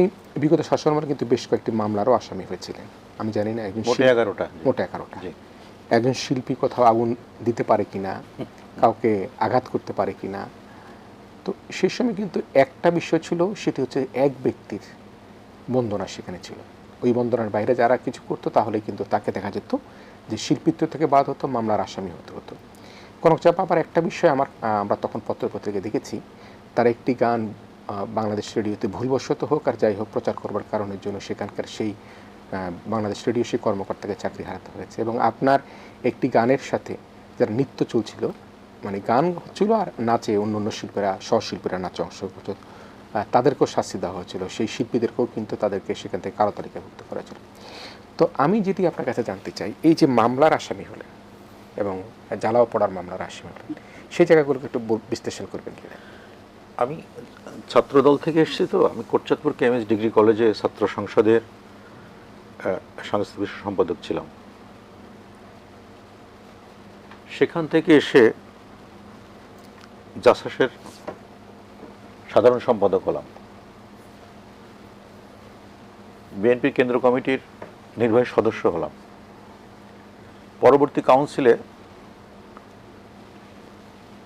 আপনি বিগত শাসনমলে কিন্তু বেশ কয়েকটি মামলারও আসামি হয়েছিলেন। আমি জানি না একজন মোটে এগারোটা। মোটে এগারোটা। একজন শিল্পী কোথাও আগুন দিতে পারে কিনা কাউকে আঘাত করতে পারে কিনা। তো সেই সময় কিন্তু একটা বিষয় ছিল সেটি হচ্ছে এক ব্যক্তির বন্দনা সেখানে ছিল। ওই বন্দনার বাইরে যারা কিছু করতো তাহলে কিন্তু তাকে দেখা যেত যে শিল্পিত্ব থেকে বাদ হতো মামলার আসামি হতে হতো। কনক কনকচাপ আবার একটা বিষয় আমার আমরা তখন পত্রপত্রিকা দেখেছি। তার একটি গান বাংলাদেশ রেডিওতে ভুলবশত হোক আর যাই হোক প্রচার করবার কারণের জন্য সেখানকার সেই বাংলাদেশ রেডিও সেই কর্মকর্তাকে চাকরি হারাতে হয়েছে। এবং আপনার একটি গানের সাথে যারা নৃত্য চলছিল মানে গান হচ্ছিল আর নাচে অন্য অন্য শিল্পীরা সহশিল্পীরা নাচে অংশ করতো তাদেরকেও শাস্তি দেওয়া হয়েছিল। সেই শিল্পীদেরকেও কিন্তু তাদেরকে সেখান থেকে কারও তালিকাভুক্ত করা ছিল তো আমি যদি আপনার কাছে জানতে চাই, এই যে মামলার আসামি হলেন এবং জ্বালাও পড়ার মামলার আসামি হলেন, সেই জায়গাগুলোকে একটু বিশ্লেষণ করবেন কিনা? আমি ছাত্রদল থেকে এসেছি তো, আমি কোটচাঁদপুর কেএমএস ডিগ্রি কলেজে ছাত্র সংসদের সাংস্কৃতিক সম্পাদক ছিলাম। সেখান থেকে এসে জাসাসের সাধারণ সম্পাদক হলাম। বিএনপি কেন্দ্র কমিটির নির্বাহী সদস্য হলাম। পরবর্তী কাউন্সিলে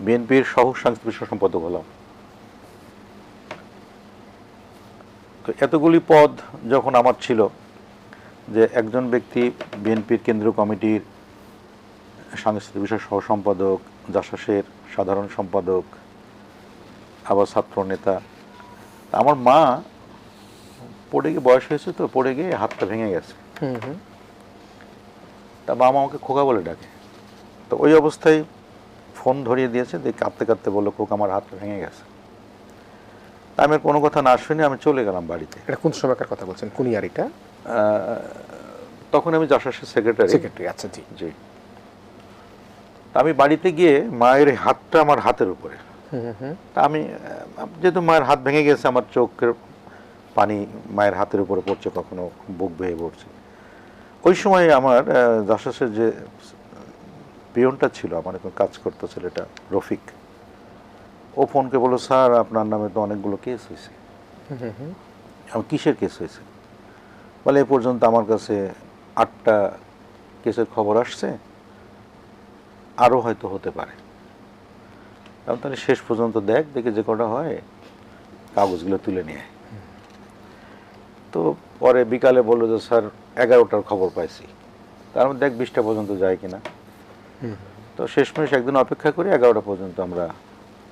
বিএনপির সহ সাংস্কৃতিক সম্পাদক হলাম তো এতগুলি পদ যখন আমার ছিল যে একজন ব্যক্তি বিএনপির কেন্দ্রীয় কমিটির সাংস্কৃতিক বিষয় সহ সম্পাদক জাসাসের সাধারণ সম্পাদক আবার ছাত্র নেতা আমার মা পড়ে গিয়ে বয়স হয়েছে তো পড়ে গিয়ে হাতটা ভেঙে গেছে। হুম হুম। তা বাবা আমাকে খোকা বলে ডাকে। তো ওই অবস্থায় ফোন ধরিয়ে দিয়েছে দিয়ে কাঁদতে কাঁদতে বলল খোকা আমার হাতটা ভেঙে গেছে। তা আমি কোনো কথা না শুনে আমি চলে গেলাম বাড়িতে। এটা কোন সময়কার কথা বলছেন? কোন ইয়ার এটা? তখন আমি যশাসের সেক্রেটারি সেক্রেটারি আচ্ছা জি। জি। আমি বাড়িতে গিয়ে মায়ের হাতটা আমার হাতের উপরে। আমি যেহেতু মায়ের হাত ভেঙে গেছে আমার চোখের পানি মায়ের হাতের উপরে পড়ছে কখনো বুক বেয়ে পড়ছে। ওই সময় আমার যশাসের যে পিয়নটা ছিল আমার এখন কাজ করতো ছেলেটা রফিক। ও ফোনকে বলল স্যার আপনার নামে তো অনেকগুলো কেস হয়েছে। আমার কিসের কেস হয়েছে? বলে এ পর্যন্ত আমার কাছে আটটা কেসের খবর আসছে আরও হয়তো হতে পারে। আমি তাহলে শেষ পর্যন্ত দেখ দেখে যে কটা হয় কাগজগুলো তুলে নিয়ে তো পরে বিকালে বলল যে স্যার এগারোটার খবর পাইছি। তার মধ্যে দেখ বিশটা পর্যন্ত যায় কিনা। তো শেষমেশ একদিন অপেক্ষা করি এগারোটা পর্যন্ত আমরা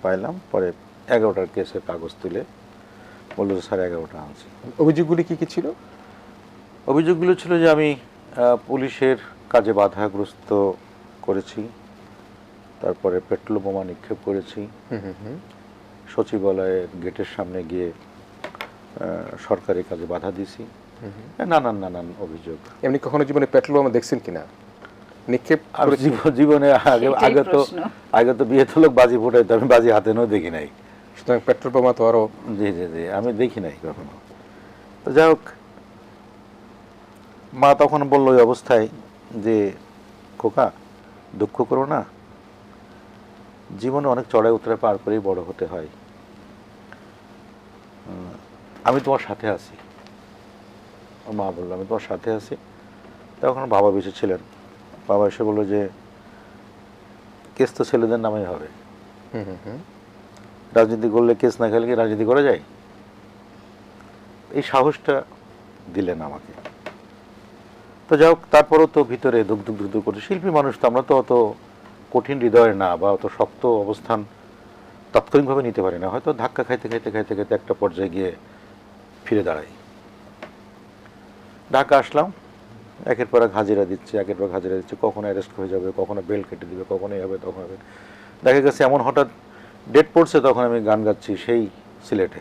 পাইলাম পরে এগারোটার কেসের কাগজ তুলে বলল স্যার এগারোটা আনছি। অভিযোগগুলি কী কী ছিল? অভিযোগগুলো ছিল যে আমি পুলিশের কাজে বাধাগ্রস্ত করেছি তারপরে পেট্রোল বোমা নিক্ষেপ করেছি। হুম হুম হুম। সচিবালয়ের গেটের সামনে গিয়ে সরকারি কাজে বাধা দিছি। নানান নানান অভিযোগ। এমনি কখনো জীবনে পেট্রোল বোমা দেখছেন কিনা? নিক্ষেপ? জীবনে আগে আগে তো আগে তো বিয়ে তো লোক বাজি ফোটাইতো আমি বাজি হাতে নেও দেখি নাই। সুতরাং পেট্রোল বোমা তো আরও জি জি জি আমি দেখি নাই কখনো। তো যাই হোক মা তখন বলল ওই অবস্থায় যে খোকা দুঃখ করো না। জীবনে অনেক চড়াই উতরে পার করেই বড় হতে হয়। আমি তোমার সাথে আছি। মা বলল আমি তোমার সাথে আছি। তখন বাবা বেঁচে ছিলেন। বাবা এসে বলল যে কেস তো ছেলেদের নামেই হবে। রাজনীতি করলে কেস না খেলে কি রাজনীতি করা যায়? এই সাহসটা দিলেন আমাকে। তো যাই হোক তারপরও তো ভিতরে দুঃখ দুঃখ দুঃখ করে শিল্পী মানুষ তো আমরা তো অত কঠিন হৃদয়ের না বা অত শক্ত অবস্থান তাৎক্ষণিকভাবে নিতে পারি না। হয়তো ধাক্কা খাইতে খাইতে খাইতে খাইতে একটা পর্যায়ে গিয়ে ফিরে দাঁড়াই। ঢাকা আসলাম। একের পর এক হাজিরা দিচ্ছে একের পর হাজিরা দিচ্ছে কখনো অ্যারেস্ট হয়ে যাবে কখনো বেল কেটে দিবে কখনো হবে তখন হবে। দেখা গেছে এমন হঠাৎ ডেট পড়ছে তখন আমি গান গাচ্ছি সেই সিলেটে।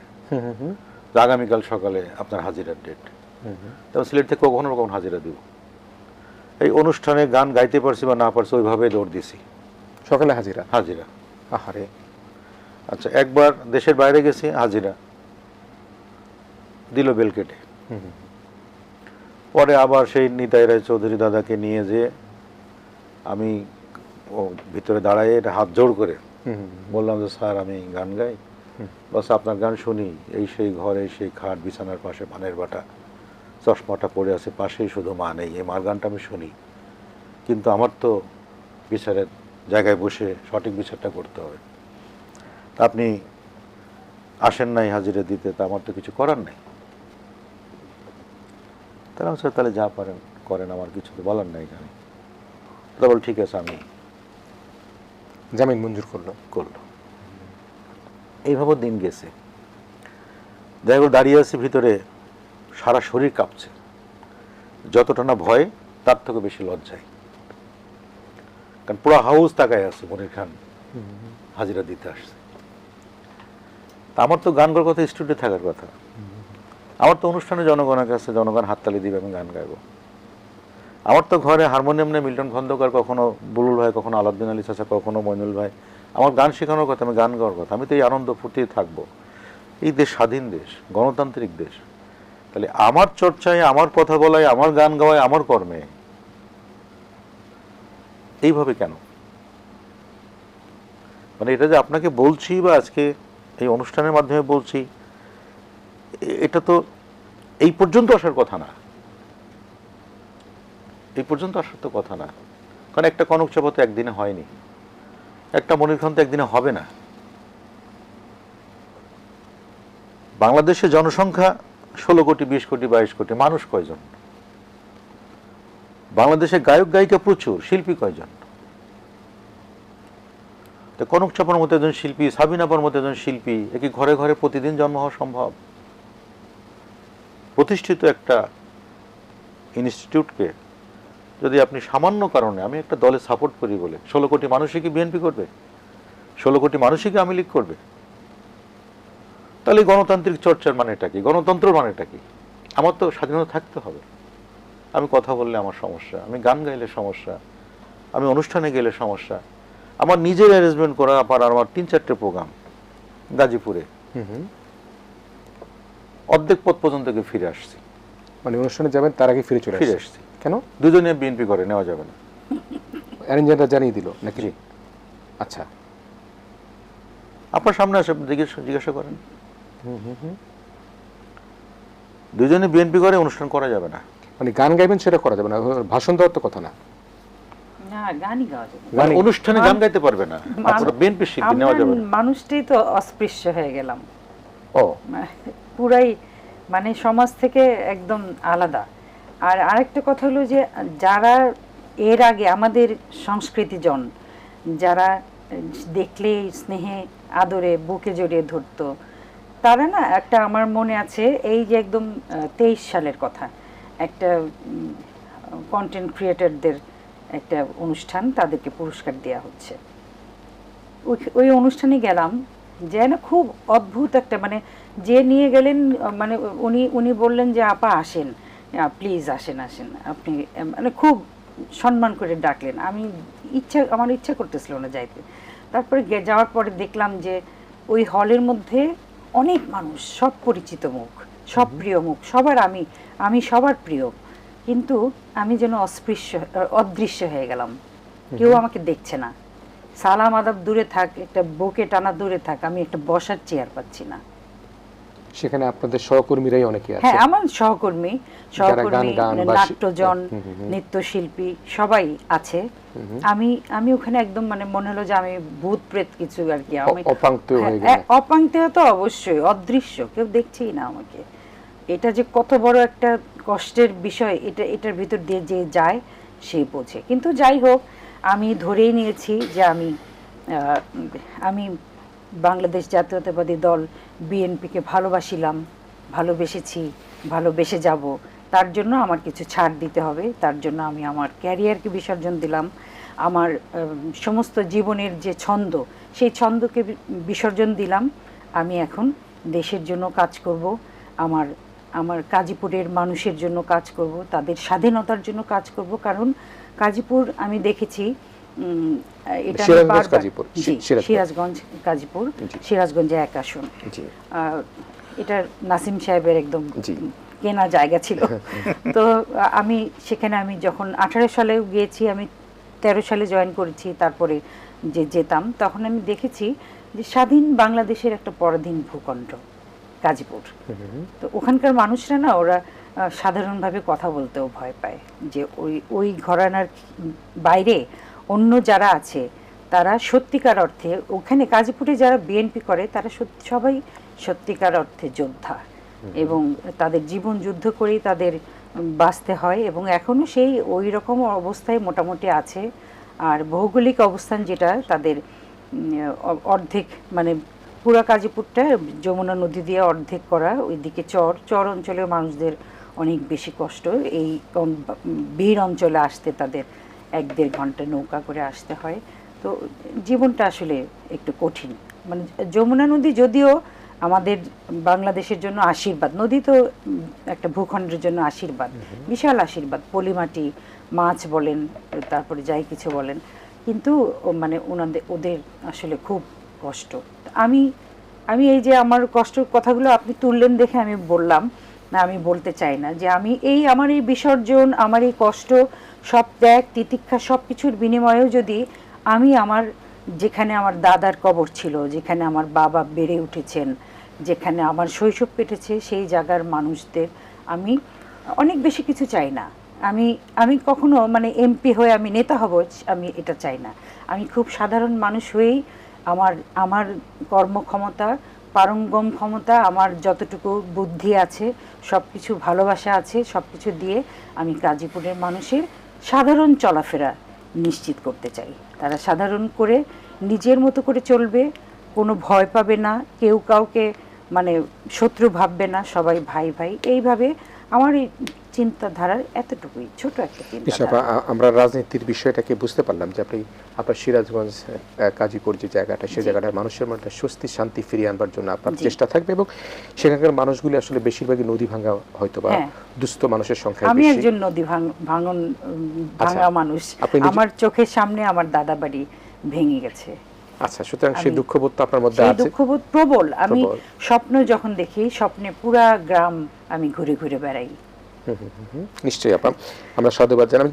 আগামীকাল সকালে আপনার হাজিরার ডেট। তখন সিলেট থেকে কখনো কখনো হাজিরা দিব। এই অনুষ্ঠানে গান গাইতে পারছি বা না পারছি ওইভাবে দৌড় দিছি সকালে হাজিরা? হাজিরা। আহারে। আচ্ছা একবার দেশের বাইরে গেছি হাজিরা। দিল বেল কেটে। পরে আবার সেই নিতাই রায় চৌধুরী দাদাকে নিয়ে যে আমি ও ভিতরে দাঁড়ায় এটা হাত জোড় করে। বললাম যে স্যার আমি গান গাই। বাস আপনার গান শুনি। এই সেই ঘরে সেই খাট বিছানার পাশে পানের বাটা চশমাটা পড়ে আছে পাশেই শুধু মা নেই। এই মার গানটা আমি শুনি। কিন্তু আমার তো বিচারের জায়গায় বসে সঠিক বিচারটা করতে হবে। তা আপনি আসেন নাই হাজিরা দিতে তা আমার তো কিছু করার নেই। আমি স্যার তাহলে যা পারেন করেন আমার কিছু তো বলার নাই এখানে। তা বল ঠিক আছে আমি জামিন মঞ্জুর করল। করল। এইভাবে দিন গেছে। যাই হোক দাঁড়িয়ে আছে ভিতরে সারা শরীর কাঁপছে। যতটা না ভয় তার থেকে বেশি লজ্জায়। কারণ পুরো হাউস তাকায় আছে মনির খান হাজিরা দিতে আসছে। আমার তো গান গাওয়ার কথা স্টুডিও থাকার কথা। আমার তো অনুষ্ঠানে জনগণের কাছে জনগণ হাততালি দিবে, আমি গান গাইবো। আমার তো ঘরে হারমোনিয়াম নিয়ে মিল্টন খন্দকার কখনো, বুলুল ভাই, কখনো আলাউদ্দিন আলী চাচা, কখনো মইনুল ভাই, আমার গান শেখানোর কথা, আমি গান গাওয়ার কথা, আমি তো এই আনন্দ ফুর্তি থাকব। এই দেশ স্বাধীন দেশ, গণতান্ত্রিক দেশ। তাহলে আমার চর্চায়, আমার কথা বলায়, আমার গান গাওয়ায়, আমার কর্মে, এইভাবে কেন? মানে এটা যে আপনাকে বলছি বা আজকে এই অনুষ্ঠানের মাধ্যমে বলছি এটা তো এই পর্যন্ত আসার কথা না। এই পর্যন্ত আসার তো কথা না। কারণ একটা কনক চাপা তো একদিনে হয়নি। একটা মনির খান তো একদিনে হবে না। বাংলাদেশের জনসংখ্যা ষোলো কোটি, বিশ কোটি, বাইশ কোটি, মানুষ কয়জন? বাংলাদেশে গায়ক, গায়িকা প্রচুর, শিল্পী কয়জন? কনক চাপার মতো একজন শিল্পী সাবিনাপার মতো একজন শিল্পী একই ঘরে ঘরে প্রতিদিন জন্ম হওয়া সম্ভব? প্রতিষ্ঠিত একটা ইনস্টিটিউটকে যদি আপনি সামান্য কারণে, আমি একটা দলে সাপোর্ট করি বলে, ষোলো কোটি মানুষই কি বিএনপি করবে? ষোলো কোটি মানুষই কি আওয়ামী লীগ করবে? তাহলে গণতান্ত্রিক চর্চার মানেটা কি? গণতন্ত্র মানেটা কি? আমার তো স্বাধীনতা থাকতে হবে। আমি কথা বললে আমার সমস্যা, আমি গান গাইলে সমস্যা, আমি অনুষ্ঠানে গেলে সমস্যা। আমার নিজের অ্যারেঞ্জমেন্ট করা আবার আমার তিন চারটে প্রোগ্রাম গাজীপুরে। অর্ধেক পথ পর্যন্ত গিয়ে ফিরে আসছি। মানে অনুষ্ঠানে যাবেন তার আগে ফিরে চলে ফিরে আসছি। কেন? দুজনে বিএনপি করে নেওয়া যাবে না। অ্যারেঞ্জাররা জানিয়ে দিল নাকি? আচ্ছা। আপনার সামনে আসে জিজ্ঞেস জিজ্ঞাসা করেন। দুজনে বিএনপি করে অনুষ্ঠান করা যাবে না। মানে গান গাইবেন সেটা করা যাবে না। ভাষণ দেওয়ার তো কথা না। না গানই গাওয়া যাবে না। গানই- অনুষ্ঠানে গান গাইতে পারবে না। আপনারা বিএনপি শিল্পী নেওয়া যাবে না। মানুষটাই তো অস্পৃশ্য হয়ে গেলাম। ও। পুরাই মানে সমাজ থেকে একদম আলাদা। আর আরেকটা কথা হলো যে, যারা এর আগে আমাদের সংস্কৃতিজন, যারা দেখলে স্নেহে, আদরে, বুকে জড়িয়ে ধরতো, তারা না একটা আমার মনে আছে, এই যে একদম তেইশ সালের কথা, একটা কন্টেন্ট ক্রিয়েটরদের একটা অনুষ্ঠান তাদেরকে পুরস্কার দেওয়া হচ্ছে। ওই- ওই অনুষ্ঠানে গেলাম যে না খুব অদ্ভুত একটা মানে যে নিয়ে গেলেন মানে উনি উনি বললেন যে আপা আসেন। প্লিজ আসেন আসেন। আপনি মানে খুব সম্মান করে ডাকলেন। আমি ইচ্ছা আমার ইচ্ছা করতেছিল না যাইতে। তারপরে যাওয়ার পরে দেখলাম যে ওই হলের মধ্যে অনেক মানুষ সব পরিচিত মুখ সব প্রিয় মুখ সবার আমি আমি সবার প্রিয়। কিন্তু আমি যেন অস্পৃশ্য অদৃশ্য হয়ে গেলাম। কেউ আমাকে দেখছে না। সালাম আদাব দূরে থাক একটা বুকে টানা দূরে থাক আমি একটা বসার চেয়ার পাচ্ছি না। সেখানে আপনাদের সহকর্মীরাই অনেকে আছে হ্যাঁ আমার সহকর্মী সহকর্মী শি- নাট্যজন। নৃত্যশিল্পী সবাই আছে। আমি আমি ওখানে একদম মানে মনে হলো যে আমি ভূত প্রেত কিছু আর কি আমি অ- হয়ে। তো অবশ্যই অদৃশ্য কেউ দেখছেই না আমাকে। এটা যে কত বড় একটা কষ্টের বিষয় এটা এটার ভিতর দিয়ে যে যায় সে বোঝে। কিন্তু যাই হোক আমি ধরেই নিয়েছি যে আমি আমি বাংলাদেশ জাতীয়তাবাদী দল বিএনপিকে ভালোবাসিলাম, ভালোবেসেছি, ভালোবেসে যাব। তার জন্য আমার কিছু ছাড় দিতে হবে। তার জন্য আমি আমার ক্যারিয়ারকে বিসর্জন দিলাম। আমার সমস্ত জীবনের যে ছন্দ, সেই ছন্দকে বিসর্জন দিলাম। আমি এখন দেশের জন্য কাজ করব। আমার আমার কাজীপুরের মানুষের জন্য কাজ করব। তাদের স্বাধীনতার জন্য কাজ করব। কারণ কাজীপুর আমি দেখেছি এটা সিরাজগঞ্জ কাজীপুর, সিরাজগঞ্জ। কাজীপুর এক আসন। এটা নাসিম সাহেবের একদম কেনা জায়গা ছিল। তো আমি সেখানে আমি যখন আঠারো সালে গিয়েছি আমি তেরো সালে জয়েন করেছি তারপরে যে যেতাম তখন আমি দেখেছি যে স্বাধীন বাংলাদেশের একটা পরাধীন ভূখণ্ড গাজীপুর তো ওখানকার মানুষরা না ওরা সাধারণভাবে কথা বলতেও ভয় পায় যে ওই ওই ঘরানার বাইরে অন্য যারা আছে তারা সত্যিকার অর্থে ওখানে গাজীপুরে যারা বিএনপি করে তারা সত্যি সবাই সত্যিকার অর্থে যোদ্ধা। এবং তাদের জীবন যুদ্ধ করেই তাদের বাঁচতে হয় এবং এখনও সেই ওই রকম অবস্থায় মোটামুটি আছে। আর ভৌগোলিক অবস্থান যেটা তাদের অর্ধেক মানে পুরা কাজীপুরটা যমুনা নদী দিয়ে অর্ধেক করা ওইদিকে চর চর অঞ্চলের মানুষদের অনেক বেশি কষ্ট। এই বীর অঞ্চলে আসতে তাদের এক দেড় ঘণ্টা নৌকা করে আসতে হয়। তো জীবনটা আসলে একটু কঠিন। মানে যমুনা নদী যদিও আমাদের বাংলাদেশের জন্য আশীর্বাদ নদী তো একটা ভূখণ্ডের জন্য আশীর্বাদ বিশাল আশীর্বাদ। পলিমাটি মাছ বলেন তারপরে যাই কিছু বলেন। কিন্তু মানে ওনাদের ওদের আসলে খুব কষ্ট। আমি আমি এই যে আমার কষ্টের কথাগুলো আপনি তুললেন দেখে আমি বললাম না, আমি বলতে চাই না যে আমি এই, আমার এই বিসর্জন, আমার এই কষ্ট, সব ত্যাগ, তিতিক্ষা সব কিছুর বিনিময়েও যদি আমি আমার, যেখানে আমার দাদার কবর ছিল, যেখানে আমার বাবা বেড়ে উঠেছেন, যেখানে আমার শৈশব কেটেছে, সেই জায়গার মানুষদের আমি অনেক বেশি কিছু চাই না। আমি আমি কখনো মানে এমপি হয়ে আমি নেতা হব, আমি এটা চাই না। আমি খুব সাধারণ মানুষ হয়েই আমার আমার কর্মক্ষমতা পারঙ্গম ক্ষমতা আমার যতটুকু বুদ্ধি আছে সব কিছু ভালোবাসা আছে সব কিছু দিয়ে আমি গাজীপুরের মানুষের সাধারণ চলাফেরা নিশ্চিত করতে চাই। তারা সাধারণ করে নিজের মতো করে চলবে, কোনো ভয় পাবে না, কেউ কাউকে মানে শত্রু ভাববে না, সবাই ভাই ভাই। এইভাবে আমার এই চিন্তাধারার এতটুকুই ছোট একটা আ- আমরা রাজনীতির বিষয়টাকে বুঝতে পারলাম যে আপনি আপনার সিরাজগঞ্জ কাজীপুর যে জায়গাটা সেই জায়গাটার মানুষের মধ্যে একটা স্বস্তি শান্তি ফিরিয়ে আনবার জন্য আপনার চেষ্টা থাকবে এবং সেখানকার মানুষগুলি আসলে বেশিরভাগই নদী ভাঙা হয়তো বা হ্যাঁ। দুস্থ মানুষের সংখ্যা আমি একজন নদী ভাঙ- ভাঙন আচ্ছা। ভাঙা মানুষ। আমার চোখের সামনে আমার দাদা বাড়ি ভেঙে গেছে। আচ্ছা সুতরাং সেই দুঃখবোধ তো আপনার মধ্যে আছে। দুঃখবোধ প্রবল। আমি স্বপ্ন যখন দেখি স্বপ্নে পুরা গ্রাম আমি ঘুরে ঘুরে বেড়াই। নিশ্চয়ই আপা আমরা সদবাদ জানাই।